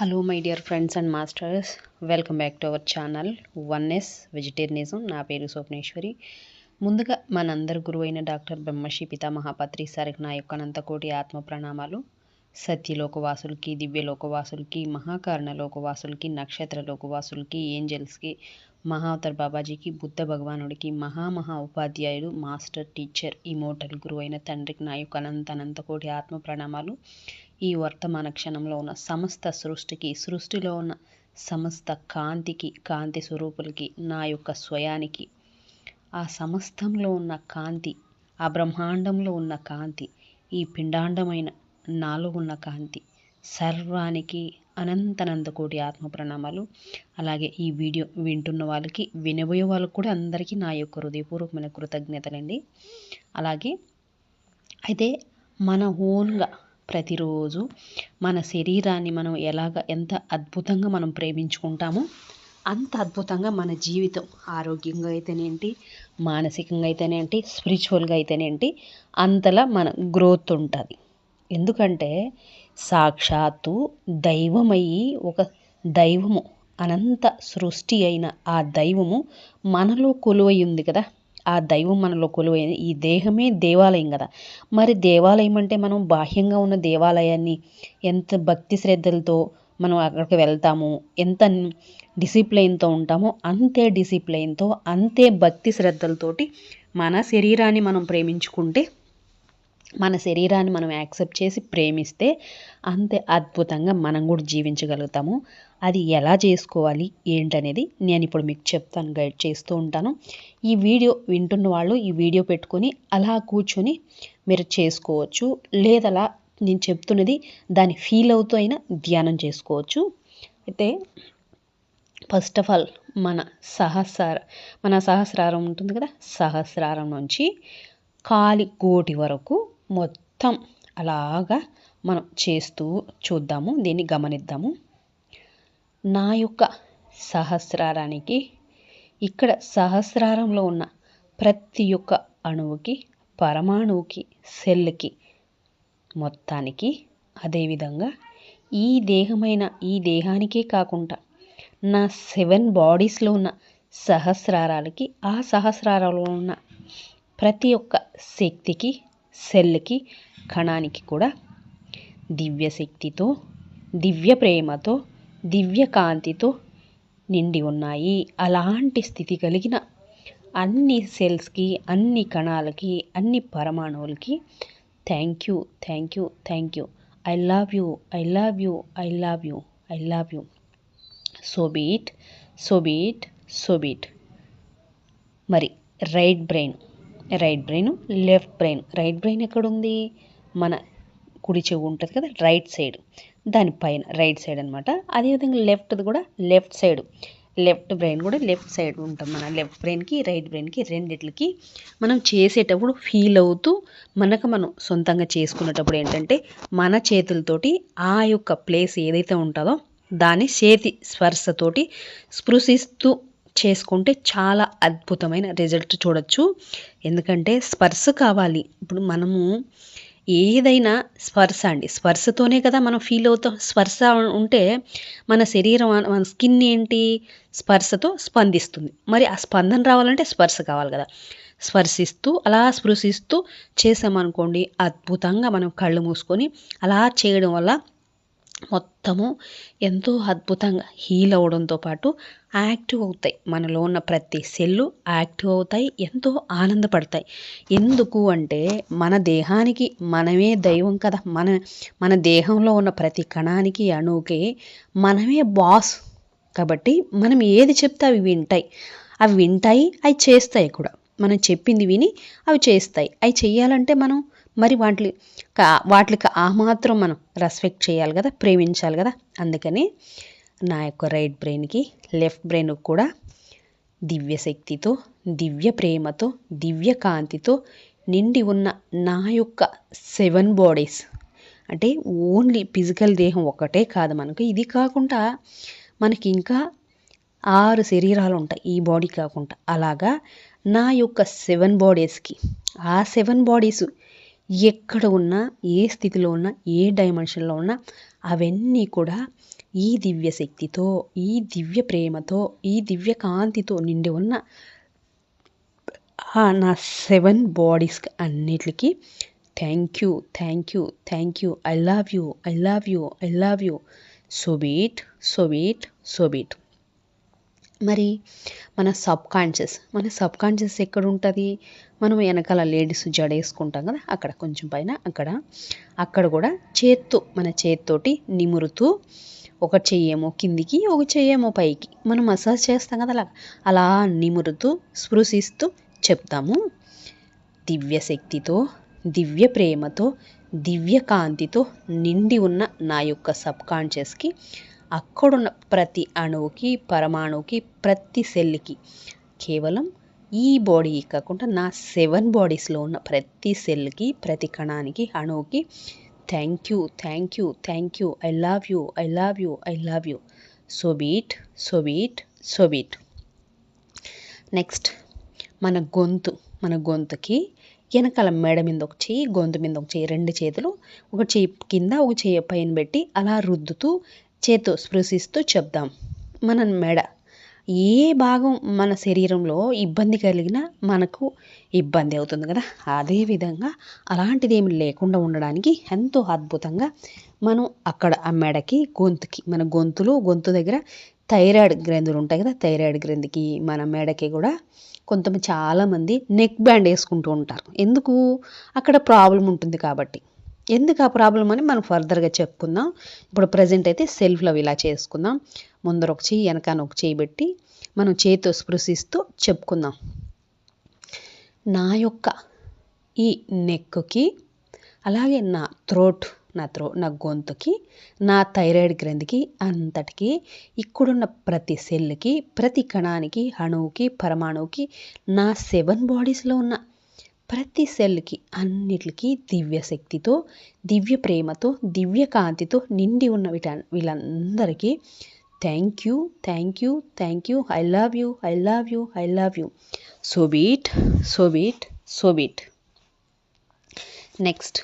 Hello my dear friends and masters welcome back to our channel one S vegetarianism నా పేరు స్వప్నేశ్వరి. ముందుగా మనందరి గురువు అయిన డాక్టర్ బ్రహ్మశ్రీ పితామహాపత్రి సారికి నా యొక్క అనంతకోటి ఆత్మ ప్రణామాలు సత్యలోకవాసులకి దివ్యలోకవాసులకి మహాకారణ లోకవాసులకి నక్షత్ర లోకవాసులకి ఏంజల్స్కి మహావతర్ బాబాజీకి బుద్ధ భగవానుడికి మహామహా ఉపాధ్యాయుడు మాస్టర్ టీచర్ ఇమోటల్ గురువు అయిన తండ్రికి నా యొక్క అనంత అనంతకోటి ఆత్మ ప్రణామాలు ఈ వర్తమాన క్షణంలో ఉన్న సమస్త సృష్టికి సృష్టిలో ఉన్న సమస్త కాంతికి కాంతి స్వరూపులకి నా యొక్క స్వయానికి ఆ సమస్తంలో ఉన్న కాంతి ఆ బ్రహ్మాండంలో ఉన్న కాంతి ఈ పిండాండమైన నాలో ఉన్న కాంతి సర్వానికి అనంతనంద కోటి ఆత్మ ప్రణామాలు. అలాగే ఈ వీడియో వింటున్న వాళ్ళకి వినబోయే వాళ్ళకి కూడా అందరికీ నా యొక్క హృదయపూర్వకమైన కృతజ్ఞతలండి. అలాగే అయితే మన ఓన్గా ప్రతిరోజు మన శరీరాన్ని మనం ఎలాగ ఎంత అద్భుతంగా మనం ప్రేమించుకుంటామో అంత అద్భుతంగా మన జీవితం ఆరోగ్యంగా అయితేనేంటి మానసికంగా అయితేనేంటి స్పిరిచువల్గా అయితేనేంటి అంతలా మన గ్రోత్ ఉంటుంది. ఎందుకంటే సాక్షాత్తు దైవమయ్యి ఒక దైవము అనంత సృష్టి అయిన ఆ దైవము మనలో కొలువై ఉంది కదా. ఆ దైవం మనలో కొలువైంది. ఈ దేహమే దేవాలయం కదా. మరి దేవాలయం అంటే మనం బాహ్యంగా ఉన్న దేవాలయాన్ని ఎంత భక్తి శ్రద్ధలతో మనం అక్కడికి వెళ్తాము ఎంత డిసిప్లైన్తో ఉంటామో అంతే డిసిప్లైన్తో అంతే భక్తి శ్రద్ధలతోటి మన శరీరాన్ని మనం ప్రేమించుకుంటే మన శరీరాన్ని మనం యాక్సెప్ట్ చేసి ప్రేమిస్తే అంతే అద్భుతంగా మనం కూడా జీవించగలుగుతాము. అది ఎలా చేసుకోవాలి ఏంటనేది నేను ఇప్పుడు మీకు చెప్తాను గైడ్ చేస్తూ ఉంటాను. ఈ వీడియో వింటున్న వాళ్ళు ఈ వీడియో పెట్టుకొని అలా కూర్చొని మీరు చేసుకోవచ్చు. లేదలా నేను చెప్తున్నది దాని ఫీల్ అవుతూ అయినా ధ్యానం చేసుకోవచ్చు. అయితే ఫస్ట్ ఆఫ్ ఆల్ మన సహస్ర మన సహస్రారం ఉంటుంది కదా సహస్రారం నుంచి కాలి కోటి వరకు మొత్తం అలాగా మనం చేస్తూ చూద్దాము దీన్ని గమనిద్దాము. నా యొక్క సహస్రారానికి ఇక్కడ సహస్రారంలో ఉన్న ప్రతి ఒక్క అణువుకి పరమాణువుకి సెల్కి మొత్తానికి అదేవిధంగా ఈ దేహమైన ఈ దేహానికే కాకుండా నా సెవెన్ బాడీస్లో ఉన్న సహస్రారాలకి ఆ సహస్రారాలలో ఉన్న ప్రతి ఒక్క శక్తికి సెల్కి కణానికి కూడా దివ్యశక్తితో దివ్య ప్రేమతో దివ్యకాంతితో నిండి ఉన్నాయి. అలాంటి స్థితి కలిగిన అన్ని సెల్స్కి అన్ని కణాలకి అన్ని పరమాణువులకి thank you thank you thank you. I love you I love you I love you I love you. So be it so be it so be it మరి right brain right brain left brain. Right brain ఎక్కడుంది? మన కుడి చెవు ఉంటుంది కదా right side. దానిపైన right side అనమాట అదేవిధంగా లెఫ్ట్ది కూడా లెఫ్ట్ సైడ్ లెఫ్ట్ బ్రెయిన్ కూడా లెఫ్ట్ సైడ్ ఉంటుంది మన. లెఫ్ట్ బ్రెయిన్కి రైట్ బ్రెయిన్కి రెండిట్లకి మనం చేసేటప్పుడు ఫీల్ అవుతూ మనకు మనం సొంతంగా చేసుకునేటప్పుడు ఏంటంటే మన చేతులతోటి ఆ యొక్క ప్లేస్ ఏదైతే ఉంటుందో దాన్ని చేతి స్పర్శతోటి స్పృశిస్తూ చేసుకుంటే చాలా అద్భుతమైన రిజల్ట్ చూడొచ్చు. ఎందుకంటే స్పర్శ కావాలి. ఇప్పుడు మనము ఏదైనా స్పర్శ అండి. స్పర్శతోనే కదా మనం ఫీల్ అవుతాం. స్పర్శ ఉంటే మన శరీరం మన స్కిన్ ఏంటి? స్పర్శతో స్పందిస్తుంది. మరి ఆ స్పందన రావాలంటే స్పర్శ కావాలి కదా. స్పర్శిస్తూ అలా స్పృశిస్తూ చేసామనుకోండి అద్భుతంగా మనం కళ్ళు మూసుకొని అలా చేయడం వల్ల మొత్తము ఎంతో అద్భుతంగా హీల్ అవడంతో పాటు యాక్టివ్ అవుతాయి. మనలో ఉన్న ప్రతి సెల్లు యాక్టివ్ అవుతాయి ఎంతో ఆనందపడతాయి. ఎందుకు అంటే మన దేహానికి మనమే దైవం కదా. మన మన దేహంలో ఉన్న ప్రతి కణానికి అణువుకి మనమే బాస్. కాబట్టి మనం ఏది చెప్తే అవి వింటాయి. అవి వింటాయి అవి చేస్తాయి కూడా. మనం చెప్పింది విని అవి చేస్తాయి. అవి చేయాలంటే మనం మరి వాటి వాటికి ఆ మాత్రం మనం రెస్పెక్ట్ చేయాలి కదా ప్రేమించాలి కదా. అందుకని నా యొక్క రైట్ బ్రెయిన్కి లెఫ్ట్ బ్రెయిన్ కూడా దివ్య శక్తితో దివ్య ప్రేమతో దివ్య కాంతితో నిండి ఉన్న నా యొక్క సెవెన్ బాడీస్ అంటే ఓన్లీ ఫిజికల్ దేహం ఒకటే కాదు మనకు. ఇది కాకుండా మనకి ఇంకా ఆరు శరీరాలు ఉంటాయి ఈ బాడీ కాకుండా. అలాగా నా యొక్క సెవెన్ బాడీస్కి ఆ సెవెన్ బాడీస్ ఎక్కడ ఉన్నా ఏ స్థితిలో ఉన్నా ఏ డైమెన్షన్లో ఉన్నా అవన్నీ కూడా ఈ దివ్య శక్తితో ఈ దివ్య ప్రేమతో ఈ దివ్య కాంతితో నిండి ఉన్న నా సెవెన్ బాడీస్ అన్నిటికి thank you thank you thank you I love you I love you I love you so be it so be it so be it మరి మన సబ్ కాన్షియస్ మన సబ్ కాన్షియస్ ఎక్కడ ఉంటుంది మనం వెనకాల లేడీస్ జడేసుకుంటాం కదా అక్కడ కొంచెం పైన అక్కడ. అక్కడ కూడా చేత్తో మన చేత్తోటి నిమురుతూ ఒక చెయ్యేమో కిందికి ఒక చెయ్యేమో పైకి. మనం మసాజ్ చేస్తాం కదా అలా. అలా నిమురుతూ స్పృశిస్తూ చెప్తాము. దివ్య శక్తితో దివ్య ప్రేమతో దివ్య కాంతితో నిండి ఉన్న నా యొక్క సబ్ కాన్షియస్కి అక్కడున్న ప్రతి అణువుకి పరమాణువుకి ప్రతి సెల్కి కేవలం ఈ బాడీ కాకుండా నా సెవెన్ బాడీస్లో ఉన్న ప్రతి సెల్కి ప్రతి కణానికి అణువుకి thank you thank you thank you I love you I love you I love you so be it so be it so be it next మన గొంతు మన గొంతుకి వెనకాల మెడ మీద ఒక చేయి గొంతు మీద ఒక చేయి రెండు చేతులు ఒక చేయి కింద ఒక చేయి పైన పెట్టి అలా రుద్దుతూ చేత్తో స్పృశిస్తూ చెప్దాం. మన మెడ ఏ భాగం మన శరీరంలో ఇబ్బంది కలిగినా మనకు ఇబ్బంది అవుతుంది కదా? అదేవిధంగా అలాంటిదేమి లేకుండా ఉండడానికి ఎంతో అద్భుతంగా మనం అక్కడ ఆ మెడకి గొంతుకి మన గొంతులు గొంతు దగ్గర థైరాయిడ్ గ్రంథులు ఉంటాయి కదా? థైరాయిడ్ గ్రంథికి మన మెడకి కూడా కొంతమంది చాలామంది నెక్ బ్యాండ్ వేసుకుంటూ ఉంటారు. ఎందుకు? అక్కడ ప్రాబ్లం ఉంటుంది కాబట్టి. ఎందుకు ఆ ప్రాబ్లం అని మనం ఫర్దర్గా చెప్పుకుందాం. ఇప్పుడు ప్రజెంట్ అయితే సెల్ఫ్లో ఇలా చేసుకుందాం. ముందర ఒక చెయ్యి వెనకాన ఒక చెయ్యి పెట్టి మనం చేతితో స్పృశిస్తూ చెప్పుకుందాం. నా యొక్క ఈ నెక్కి అలాగే నా థ్రోట్ నా త్రో నా గొంతుకి నా థైరాయిడ్ గ్రంథికి అంతటికి ఇక్కడున్న ప్రతి సెల్కి ప్రతి కణానికి అణువుకి పరమాణువుకి నా సెవెన్ బాడీస్లో ఉన్న ప్రతి సెల్కి అన్నిటికి దివ్య శక్తితో దివ్య ప్రేమతో దివ్య కాంతితో నిండి ఉన్న వీట వీళ్ళందరికీ thank you thank you thank you I love you I love you I love you so be it so next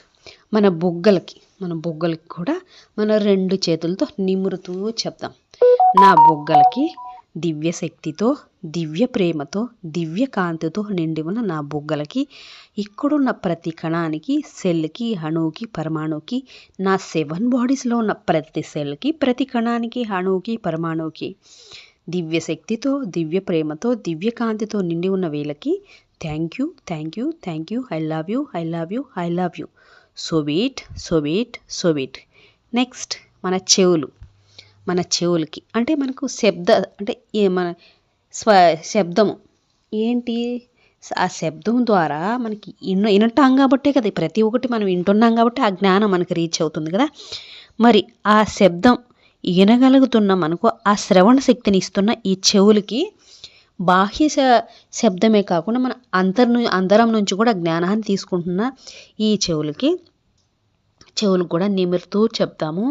మన బుగ్గలకి మన బుగ్గలకి కూడా మన రెండు చేతులతో నిమురుతూ చెప్తాం నా బుగ్గలకి దివ్య శక్తితో దివ్య ప్రేమతో దివ్య కాంతితో నిండి ఉన్న నా బుగ్గలకి ఇక్కడున్న ప్రతి కణానికి సెల్కి అణువుకి పరమాణువుకి నా సెవెన్ బాడీస్లో ఉన్న ప్రతి సెల్కి ప్రతి కణానికి అణువుకి పరమాణువుకి దివ్య శక్తితో దివ్య ప్రేమతో దివ్య కాంతితో నిండి ఉన్న వీళ్ళకి thank you thank you thank you I love you I love you I love you so be it so be it next మన చెవులు. మన చెవులకి అంటే మనకు శబ్ద అంటే మన స్వ శబ్దము. ఏంటి? ఆ శబ్దం ద్వారా మనకి ఇన్ వినటాం కాబట్టే కదా ప్రతి ఒక్కటి మనం వింటున్నాం కాబట్టి ఆ జ్ఞానం మనకి రీచ్ అవుతుంది కదా. మరి ఆ శబ్దం వినగలుగుతున్న మనకు ఆ శ్రవణ శక్తిని ఇస్తున్న ఈ చెవులకి బాహ్య శబ్దమే కాకుండా మన అంతర్ అంతరం నుంచి కూడా జ్ఞానాన్ని తీసుకుంటున్న ఈ చెవులకి చెవులకు కూడా నిమిరుతూ చెప్తాము.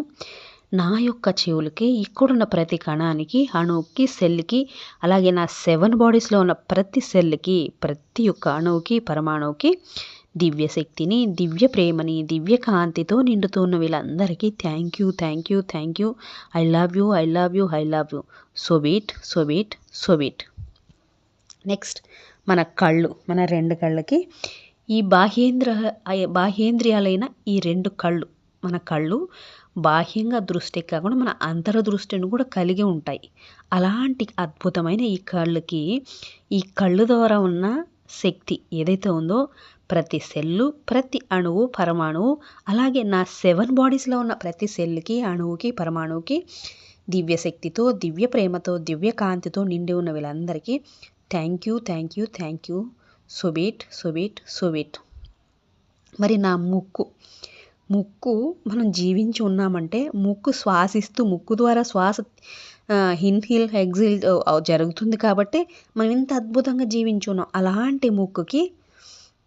నా యొక్క చెవులకి ఇక్కడున్న ప్రతి కణానికి అణువుకి సెల్కి అలాగే నా సెవెన్ బాడీస్లో ఉన్న ప్రతి సెల్కి ప్రతి ఒక్క అణువుకి పరమాణువుకి దివ్య శక్తిని దివ్య ప్రేమని దివ్య కాంతితో నిండుతున్న వీళ్ళందరికీ thank you thank you thank you I love you I love you I love you so be it so be it next మన కళ్ళు మన రెండు కళ్ళకి. ఈ బాహ్యేంద్ర బాహ్యేంద్రియాలైన ఈ రెండు కళ్ళు మన కళ్ళు బాహ్యంగా దృష్టి కాకుండా మన అంతర దృష్టిని కూడా కలిగి ఉంటాయి. అలాంటి అద్భుతమైన ఈ కళ్ళకి ఈ కళ్ళు ద్వారా ఉన్న శక్తి ఏదైతే ఉందో ప్రతి సెల్లు ప్రతి అణువు పరమాణువు అలాగే నా సెవెన్ బాడీస్లో ఉన్న ప్రతి సెల్కి అణువుకి పరమాణువుకి దివ్య శక్తితో దివ్య ప్రేమతో దివ్య కాంతితో నిండి ఉన్న వీళ్ళందరికీ thank you thank you thank you so be it so be it so be it మరి నా ముక్కు ముక్కు మనం జీవించి ఉన్నామంటే ముక్కు శ్వాసిస్తూ ముక్కు ద్వారా శ్వాస హిల్ ఎగ్జిల్ జరుగుతుంది కాబట్టి మనం ఇంత అద్భుతంగా జీవించి ఉన్నాం. అలాంటి ముక్కుకి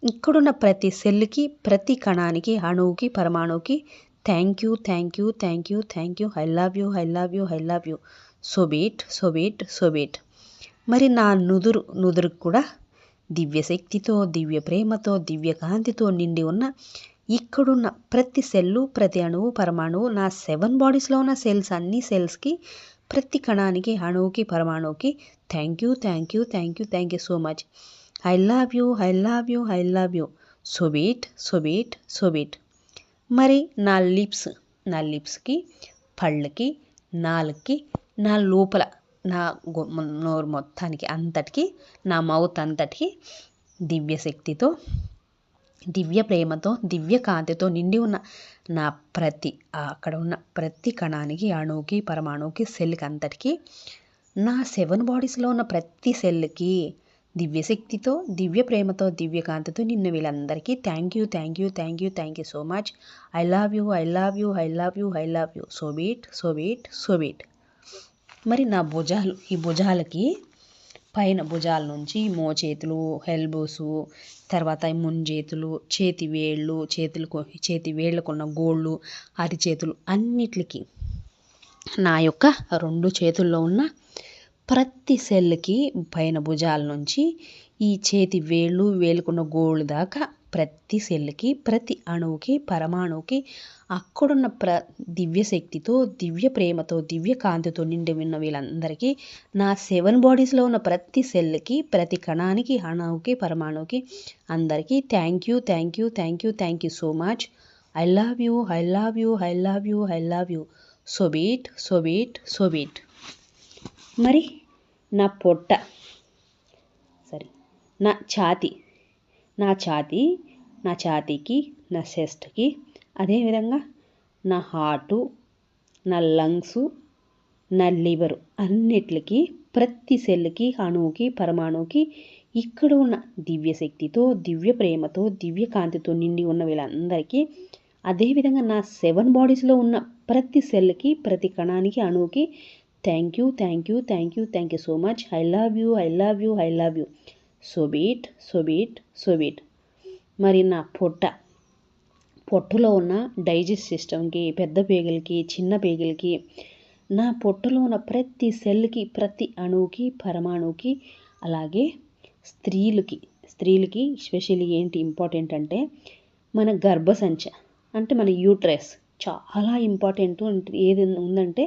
ఇక్కడున్న ప్రతి సెల్కి ప్రతి కణానికి అణువుకి పరమాణువుకి thank you thank you thank you thank you I love you I love you I love you so be it be it so be it మరి నా నుదురు నుదురుకు కూడా దివ్య శక్తితో దివ్య ప్రేమతో దివ్య కాంతితో నిండి ఉన్న ఇక్కడున్న ప్రతి సెల్లు ప్రతి అణువు పరమాణువు నా సెవెన్ బాడీస్లో ఉన్న సెల్స్ అన్ని సెల్స్కి ప్రతి కణానికి అణువుకి పరమాణువుకి thank you thank you thank you thank you so much I love you I love you I love you so be it so be it so be it మరి నా లిప్స్ నా లిప్స్కి పళ్ళకి నాలుగుకి నా లోపల నా నోరు మొత్తానికి అంతటికి నా మౌత్ అంతటికి దివ్యశక్తితో దివ్య ప్రేమతో దివ్య కాంతితో నిండి ఉన్న నా ప్రతి అక్కడ ఉన్న ప్రతి కణానికి అణువుకి పరమాణువుకి సెల్కి అంతటికి నా సెవెన్ బాడీస్లో ఉన్న ప్రతి సెల్కి దివ్యశక్తితో దివ్య ప్రేమతో దివ్య కాంతితో నిన్న వీళ్ళందరికీ thank you thank you thank you thank you so much I love you I love you I love you I love you so be it so be it so be it మరి నా భుజాలు ఈ భుజాలకి పైన భుజాల నుంచి మోచేతులు ఎల్బోసు తర్వాత ముంజేతులు చేతి వేళ్ళు చేతులకు చేతి వేళ్ళకున్న గోళ్ళు అరిచేతులు అన్నిటికి నా యొక్క రెండు చేతుల్లో ఉన్న ప్రతి సెల్కి పైన భుజాల నుంచి ఈ చేతి వేళ్ళు వేలుకున్న గోళ్ళు దాకా ప్రతి సెల్కి ప్రతి అణువుకి పరమాణువుకి అక్కడున్న ప్ర దివ్యశక్తితో దివ్య ప్రేమతో దివ్య కాంతితో నిండి ఉన్న వీళ్ళందరికీ నా సెవెన్ బాడీస్లో ఉన్న ప్రతి సెల్కి ప్రతి కణానికి అణువుకి పరమాణువుకి అందరికీ thank you thank you thank you thank you so much. I love you I love you I love you I love you. So be it so be it so be it మరి నా పొట్ట సరే నా ఛాతి నా ఛాతీ నా ఛాతీకి నా చెస్ట్కి అదేవిధంగా నా హార్టు నా లంగ్స్ నా లివరు అన్నిటికి ప్రతి సెల్కి అణువుకి పరమాణువుకి ఇక్కడ ఉన్న దివ్య శక్తితో దివ్య ప్రేమతో దివ్య కాంతితో నిండి ఉన్న వీళ్ళందరికీ అదేవిధంగా నా సెవెన్ బాడీస్లో ఉన్న ప్రతి సెల్కి ప్రతి కణానికి అణువుకి thank you thank you thank you thank you so much. I love you I love you I love you. So be it so be it so be it మరి నా పొట్ట. పొట్టలో ఉన్న డైజెస్ట్ సిస్టమ్కి పెద్ద పేగులకి చిన్న పేగులకి నా పొట్టలో ఉన్న ప్రతి సెల్కి ప్రతి అణువుకి పరమాణువుకి అలాగే స్త్రీలకి. స్త్రీలకి స్పెషల్లీ ఏంటి ఇంపార్టెంట్ అంటే మన గర్భసంచ అంటే మన యూట్రస్. చాలా ఇంపార్టెంట్ ఏది ఉందంటే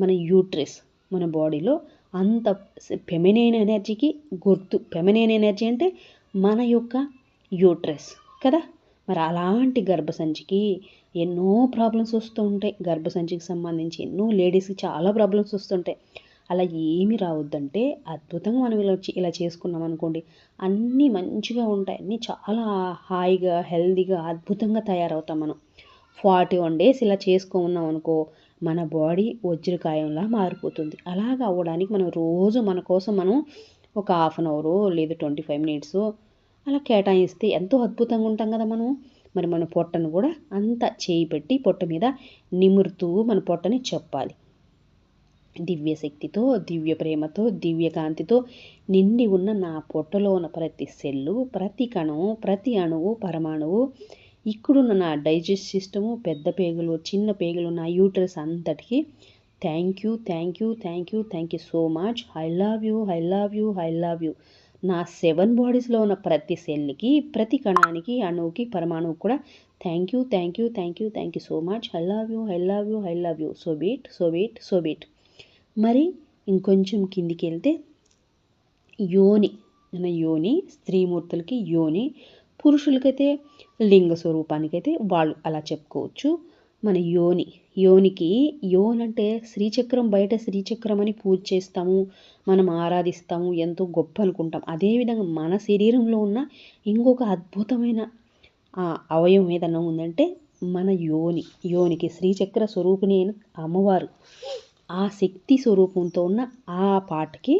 మన యూట్రస్ మన బాడీలో అంత ఫెమినైన్ ఎనర్జీకి గుర్తు. ఫెమినైన్ ఎనర్జీ అంటే మన యొక్క యూట్రస్ కదా? మరి అలాంటి గర్భసంచికి ఎన్నో ప్రాబ్లమ్స్ వస్తూ ఉంటాయి. గర్భసంచికి సంబంధించి ఎన్నో లేడీస్కి చాలా ప్రాబ్లమ్స్ వస్తుంటాయి అలా ఏమి రావద్దంటే అద్భుతంగా మనం ఇలా ఇలా చేసుకున్నాం అనుకోండి అన్నీ మంచిగా ఉంటాయి. అన్నీ చాలా హాయిగా హెల్దీగా అద్భుతంగా తయారవుతాం మనం. ఫార్టీ వన్ డేస్ ఇలా చేసుకున్నాం అనుకో మన బాడీ వజ్రకాయంలా మారిపోతుంది. అలాగ అవ్వడానికి మనం రోజు మన కోసం మనం ఒక హాఫ్ అన్ అవరు లేదా ట్వంటీ ఫైవ్ మినిట్స్ అలా కేటాయిస్తే ఎంతో అద్భుతంగా ఉంటాం కదా మనం. మరి మన పొట్టను కూడా అంత చేయి పెట్టి పొట్ట మీద నిమురుతూ మన పొట్టని చెప్పాలి. దివ్య శక్తితో దివ్య ప్రేమతో దివ్య కాంతితో నిండి ఉన్న నా పొట్టలో ఉన్న ప్రతి సెల్లు ప్రతి కణము ప్రతి అణువు పరమాణువు ఇక్కడున్న నా డైజెస్ట్ సిస్టము పెద్ద పేగులు చిన్న పేగులు నా యూట్రస్ అంతటికి thank you thank you thank you thank you so much I love you I love you I love you నా సెవెన్ బాడీస్లో ఉన్న ప్రతి సెల్కి ప్రతి కణానికి అణువుకి పరమాణువు కూడా thank you thank you thank you thank you so much I love you I love you I love you so be it so be it so be it మరి ఇంకొంచెం కిందికి వెళ్తే యోని మన యోని స్త్రీమూర్తులకి యోని పురుషులకైతే లింగ స్వరూపానికైతే వాళ్ళు అలా చెప్పుకోవచ్చు. మన యోని యోనికి యోని అంటే శ్రీచక్రం బయట శ్రీచక్రం అని పూజ చేస్తాము మనం ఆరాధిస్తాము ఎంతో గొప్ప అనుకుంటాం అదేవిధంగా మన శరీరంలో ఉన్న ఇంకొక అద్భుతమైన అవయవం ఏదన్నా ఉందంటే మన యోని. యోనికి శ్రీచక్ర స్వరూపిణి అయిన అమ్మవారు ఆ శక్తి స్వరూపంతో ఉన్న ఆ పాటకి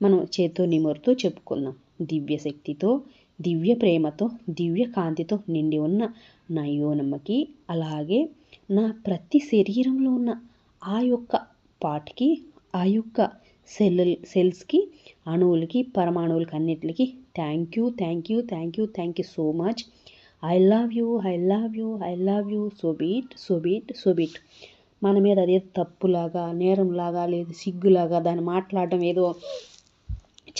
మనం చేతో నిమురుతో చెప్పుకుందాం. దివ్య శక్తితో దివ్య ప్రేమతో దివ్య కాంతితో నిండి ఉన్న నా యోనమ్మకి అలాగే నా ప్రతి శరీరంలో ఉన్న ఆ యొక్క పాటికి ఆ యొక్క సెల్ సెల్స్కి అణువులకి పరమాణువులకి అన్నిటికి thank you thank you thank you thank you so much I love you I love you I love you so be it so be it so be it మన మీద అదే తప్పులాగా నేరంలాగా లేదు సిగ్గులాగా దాన్ని మాట్లాడడం ఏదో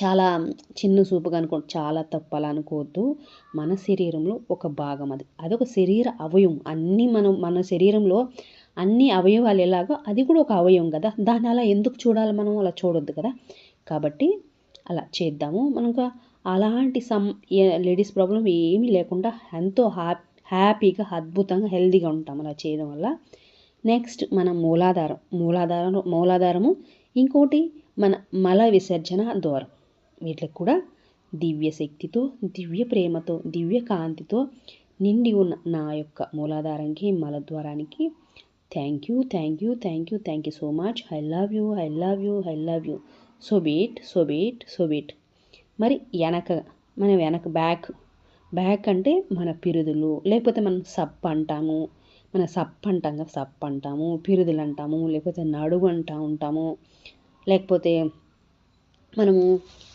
చాలా చిన్న చూపుగా అనుకో చాలా తప్పు అనుకోవద్దు. మన శరీరంలో ఒక భాగం అది. అదొక శరీర అవయవం. అన్నీ మనం మన శరీరంలో అన్ని అవయవాలు ఎలాగో అది కూడా ఒక అవయవం కదా. దాన్ని అలా ఎందుకు చూడాలి మనం? అలా చూడొద్దు కదా. కాబట్టి అలా చేద్దాము. మనకు అలాంటి సమ్ లేడీస్ ప్రాబ్లం ఏమీ లేకుండా ఎంతో హ్యాపీ హ్యాపీగా అద్భుతంగా హెల్దీగా ఉంటాం అలా చేయడం వల్ల. నెక్స్ట్ మన మూలాధారం. మూలాధారం మూలాధారము. ఇంకోటి మన మల విసర్జన ద్వారం. వీటికి కూడా దివ్య శక్తితో దివ్య ప్రేమతో దివ్య కాంతితో నిండి ఉన్న నా యొక్క మూలాధారానికి మలద్వారానికి thank you thank you thank you thank you so much I love you I love you I love you so be it so be it so be it మరి వెనక మన వెనక బ్యాక్ బ్యాక్ అంటే మన పిరుదులు లేకపోతే మనం సప్ అంటాము మన సప్ అంటాం కదా సప్ అంటాము పిరుదులు అంటాము లేకపోతే నడుగు అంటా ఉంటాము లేకపోతే మనము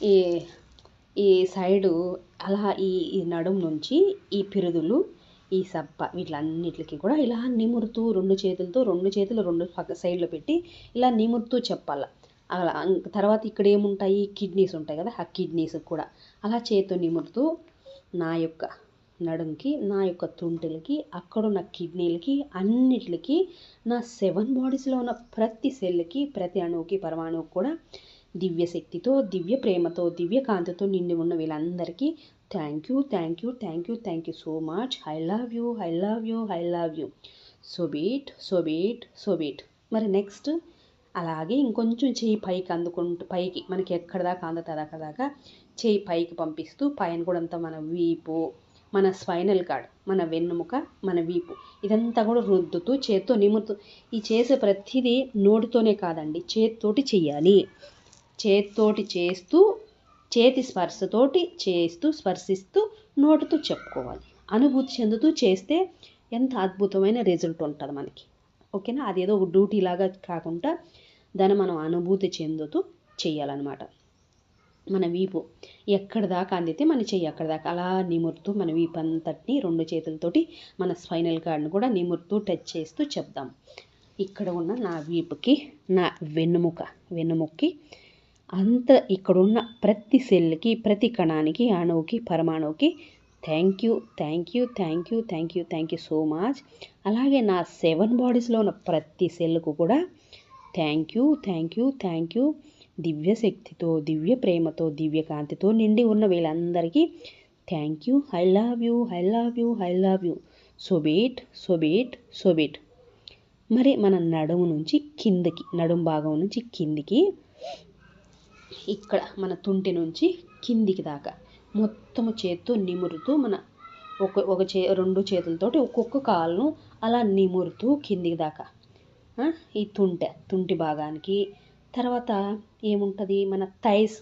ఈ ఈ సైడు అలా ఈ ఈ నడుము నుంచి ఈ పిరుదులు ఈ సప్ప వీటిలన్నిటికి కూడా ఇలా నిమురుతూ రెండు చేతులతో రెండు చేతులు రెండు పక్క సైడ్లో పెట్టి ఇలా నిమురుతూ చెప్పాల. అలా తర్వాత ఇక్కడ ఏముంటాయి? కిడ్నీస్ ఉంటాయి కదా ఆ కిడ్నీస్ కూడా. అలా చేతితో నిమురుతూ నా యొక్క నడుంకి నా యొక్క తుంటిలకి అక్కడున్న కిడ్నీలకి అన్నిటికి నా సెవెన్ బాడీస్లో ఉన్న ప్రతి సెల్కి ప్రతి అణువుకి పరమాణువుకి కూడా దివ్య శక్తితో దివ్య ప్రేమతో దివ్య కాంతితో నిండి ఉన్న వీళ్ళందరికీ thank you thank you thank you thank you so much I love you I love you I love you so be it so be it so be it మరి నెక్స్ట్ అలాగే ఇంకొంచెం చేయి పైకి అందుకుంటూ పైకి మనకి ఎక్కడ దాకా అందుతుంది అక్కడ దాకా చేయి పైకి పంపిస్తూ పైన కూడా అంతా మన వీపు మన స్పైనల్ కార్డ్ మన వెన్నుముక మన వీపు ఇదంతా కూడా రుద్దుతూ చేత్తో నిమురుతూ ఈ చేసే ప్రతిదీ నోటితోనే కాదండి చేత్తోటి చెయ్యాలి. చేతితోటి చేస్తూ చేతి స్పర్శతోటి చేస్తూ స్పర్శిస్తూ నోటితో చెప్పుకోవాలి. అనుభూతి చెందుతూ చేస్తే ఎంత అద్భుతమైన రిజల్ట్ ఉంటుంది మనకి. ఓకేనా? అదేదో ఒక డ్యూటీ లాగా కాకుండా దాన్ని మనం అనుభూతి చెందుతూ చేయాలన్నమాట మన వీపు ఎక్కడ దాకా అందితే మన చెయ్యి అక్కడ దాకా అలా నిమురుతూ మన వీపు అంతటిని రెండు చేతులతోటి మన స్పైనల్ కార్డ్ని కూడా నిమురుతూ టచ్ చేస్తూ చెప్దాం. ఇక్కడ ఉన్న నా వీపుకి నా వెన్నుముక వెన్నుముక్కి అంత ఇక్కడున్న ప్రతి సెల్కి ప్రతి కణానికి అణువుకి పరమాణువుకి thank you thank you thank you thank you thank you so much అలాగే నా సెవెన్ బాడీస్లో ఉన్న ప్రతి సెల్కు కూడా thank you thank you thank you దివ్య శక్తితో దివ్య ప్రేమతో దివ్య కాంతితో నిండి ఉన్న వీళ్ళందరికీ thank you I love you I love you I love you so be it so be it so be it మరి మన నడుము నుంచి కిందకి నడుము భాగం నుంచి కిందికి ఇక్కడ మన తుంటి నుంచి కిందికి దాకా మొత్తము చేత్తో నిమురుతూ మన ఒక ఒక చే రెండు చేతులతోటి ఒక్కొక్క కాలును అలా నిమురుతూ కిందికి దాకా ఈ తుంటె తుంటి భాగానికి. తర్వాత ఏముంటుంది? మన థైస్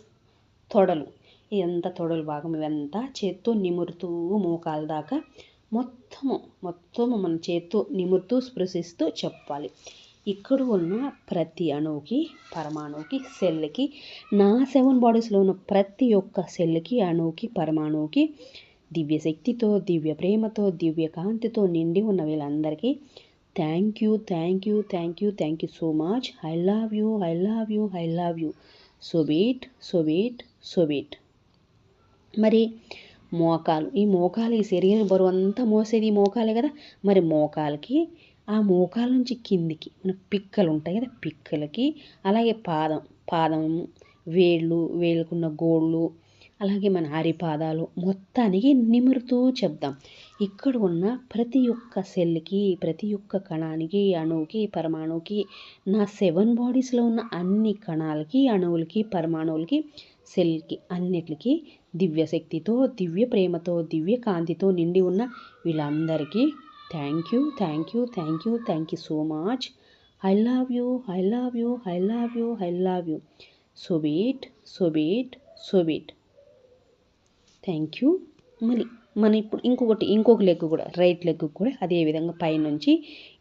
తొడలు. ఇదంతా తొడలు భాగం ఇవంతా చేత్తో నిమురుతూ మోకాల దాకా మొత్తము మొత్తము మన చేత్తో నిమురుతూ స్పృశిస్తూ చెప్పాలి. ఇక్కడ ఉన్న ప్రతి అణువుకి పరమాణువుకి సెల్కి నా సెవెన్ బాడీస్లో ఉన్న ప్రతి ఒక్క సెల్కి అణువుకి పరమాణువుకి దివ్యశక్తితో దివ్య ప్రేమతో దివ్య కాంతితో నిండి ఉన్న వీళ్ళందరికీ thank you thank you thank you thank you so much I love you I love you I love you so be it so be it so be it మరి మోకాలు ఈ మోకాలు ఈ శరీరం బరువు అంతా మోసేది ఈ మోకాలే కదా మరి మోకాలకి ఆ మోకాల నుంచి కిందికి మన పిక్కలు ఉంటాయి కదా పిక్కలకి అలాగే పాదం పాదం వేళ్ళు వేళ్ళకున్న గోళ్ళు అలాగే మన అరిపాదాలు మొత్తానికి నిమురుతూ చెప్దాం. ఇక్కడ ఉన్న ప్రతి ఒక్క సెల్కి ప్రతి ఒక్క కణానికి అణువుకి పరమాణువుకి నా సెవెన్ బాడీస్లో ఉన్న అన్ని కణాలకి అణువులకి పరమాణువులకి సెల్కి అన్నిట్లకి దివ్య శక్తితో దివ్య ప్రేమతో దివ్య కాంతితో నిండి ఉన్న వీళ్ళందరికీ thank you thank you thank you thank you so much I love you I love you I love you I love you so be it so be it so be it thank you మళ్ళీ మన ఇప్పుడు ఇంకొకటి ఇంకొక leg కూడా right leg కూడా అదే విధంగా పైనుంచి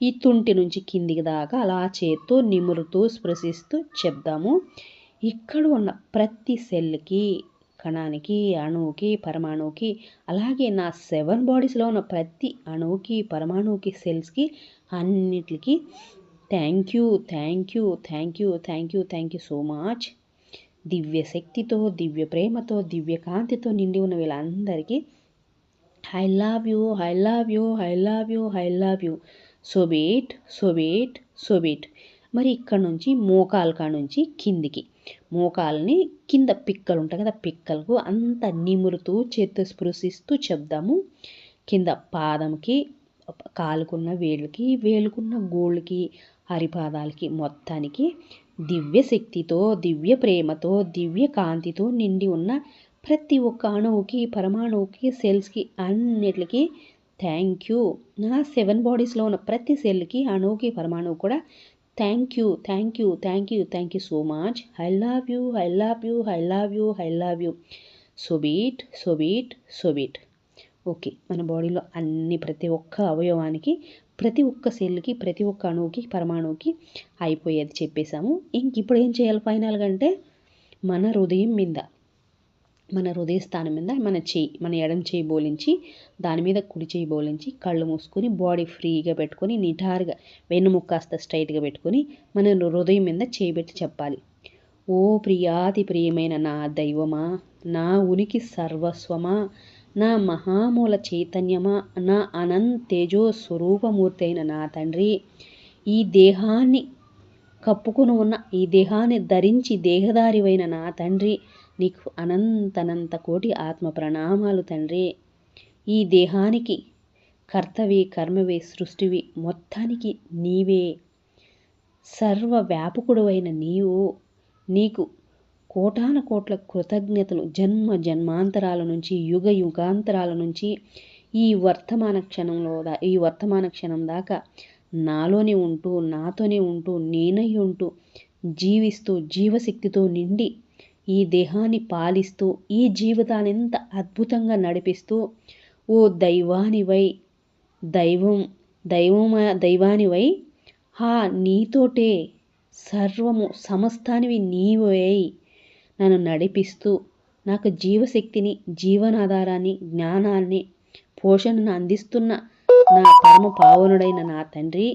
ఈ తుంటి నుంచి కిందికి దాకా అలా చేత్తో నిమురుతూ స్పృశిస్తూ చెప్దాము. ఇక్కడ ఉన్న ప్రతి సెల్కి కణానికి అణువుకి పరమాణువుకి అలాగే నా సెవెన్ బాడీస్లో ఉన్న ప్రతి అణువుకి పరమాణువుకి సెల్స్కి అన్నిటికి thank you thank you thank you thank you thank you so much దివ్య శక్తితో దివ్య ప్రేమతో దివ్య కాంతితో నిండి ఉన్న వీళ్ళందరికీ I love you I love you I love you I love you so be it so be it so be it మరి ఇక్కడ నుంచి మోకాలు కాడ నుంచి కిందికి. మోకాల్ని కింద పిక్కలు ఉంటాయి కదా పిక్కలకు అంత నిమురుతూ చేత్తో స్పృశిస్తూ చెప్దాము. కింద పాదంకి కాలుకున్న వేళ్ళకి వేలుకున్న గోళ్ళకి హరిపాదాలకి మొత్తానికి దివ్య శక్తితో దివ్య ప్రేమతో దివ్య కాంతితో నిండి ఉన్న ప్రతి ఒక్క అణువుకి పరమాణువుకి సెల్స్కి అన్నిటికి థ్యాంక్ యూ నా సెవెన్ బాడీస్లో ఉన్న ప్రతి సెల్కి అణువుకి పరమాణువు కూడా thank you thank you thank you thank you so much I love you I love you I love you I love you so be it so be it so be it okay మన బాడీలో అన్ని ప్రతి ఒక్క అవయవానికి ప్రతి ఒక్క సెల్కి ప్రతి ఒక్క అణువుకి పరమాణువుకి అయిపోయేది చెప్పేశాము. ఇంక ఇప్పుడు ఏం చేయాలి ఫైనల్గా అంటే మన హృదయం మీద. మన హృదయ స్థానం మీద మన చేయి మన ఎడం చేయి బోలించి దాని మీద కుడి చేయి బోలించి కళ్ళు మూసుకొని బాడీ ఫ్రీగా పెట్టుకొని నిటారుగా వెన్నుముక్క కాస్త స్ట్రైట్గా పెట్టుకొని మన హృదయం మీద చేయి పెట్టి చెప్పాలి. ఓ ప్రియాతి ప్రియమైన నా దైవమా నా ఉనికి సర్వస్వమా నా మహామూల చైతన్యమా నా అనంతేజో స్వరూపమూర్తి అయిన నా తండ్రి ఈ దేహాన్ని కప్పుకుని ఉన్న ఈ దేహాన్ని ధరించి దేహదారివైన నా తండ్రి నీకు అనంతనంత కోటి ఆత్మ ప్రణామాలు తండ్రి. ఈ దేహానికి కర్తవి కర్మవి సృష్టివి మొత్తానికి నీవే. సర్వ వ్యాపకుడవైన నీవు నీకు కోటాన కోట్ల కృతజ్ఞతలు జన్మ జన్మాంతరాల నుంచి యుగ యుగాంతరాల నుంచి ఈ వర్తమాన క్షణంలో దా ఈ వర్తమాన క్షణం దాకా నాలోనే ఉంటూ నాతోనే ఉంటూ నేనై ఉంటూ జీవిస్తూ జీవశక్తితో నిండి ఈ దేహాన్ని పాలిస్తూ ఈ జీవితాన్ని ఎంత అద్భుతంగా నడిపిస్తూ ఓ దైవానివై దైవం దైవమ దైవానివై హా నీతోటే సర్వము సమస్తానివి నీవై నన్ను నడిపిస్తూ నాకు జీవశక్తిని జీవనాధారాన్ని జ్ఞానాన్ని పోషణను అందిస్తున్న నా పరమ పావనుడైన నా తండ్రి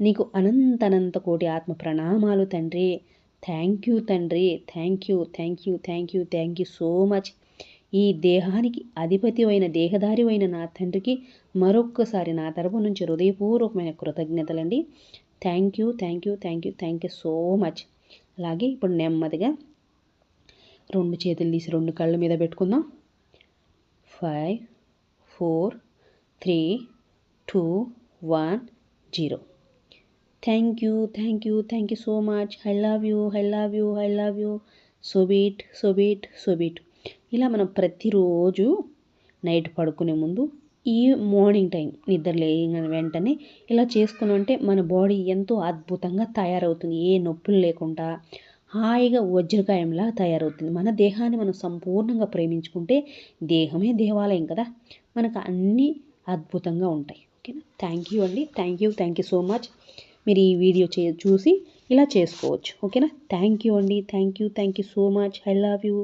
నీకు అనంతనంత కోటి ఆత్మ ప్రణామాలు తండ్రి. థ్యాంక్ యూ తండ్రి thank you thank you thank you thank you so much. ఈ దేహానికి అధిపతి అయిన దేహదారి అయిన నా తండ్రికి మరొక్కసారి నా తరపు నుంచి హృదయపూర్వకమైన కృతజ్ఞతలండి. Thank you thank you thank you thank you so much. అలాగే ఇప్పుడు నెమ్మదిగా రెండు చేతులు తీసి రెండు కళ్ళ మీద పెట్టుకుందాం. Five four three two one zero. Thank you thank you thank you so much I love you I love you I love you so be it so be it so be it ఇలా మనం ప్రతిరోజు night పడుకునే ముందు ఈ morning time నిద్ర లేని వెంటనే ఇలా చేసుకుని ఉంటే మన బాడీ ఎంతో అద్భుతంగా తయారవుతుంది. ఏ నొప్పులు లేకుండా హాయిగా వజ్రకాయంలా తయారవుతుంది. మన దేహాన్ని మనం సంపూర్ణంగా ప్రేమించుకుంటే దేహమే దేవాలయం కదా. మనకు అన్నీ అద్భుతంగా ఉంటాయి. ఓకేనా? థ్యాంక్ యూ అండి. Thank you thank you so much మీరు ఈ వీడియో చే చూసి ఇలా చేసుకోవచ్చు. ఓకేనా? థ్యాంక్ యూ అండి. Thank you thank you so much. I love you.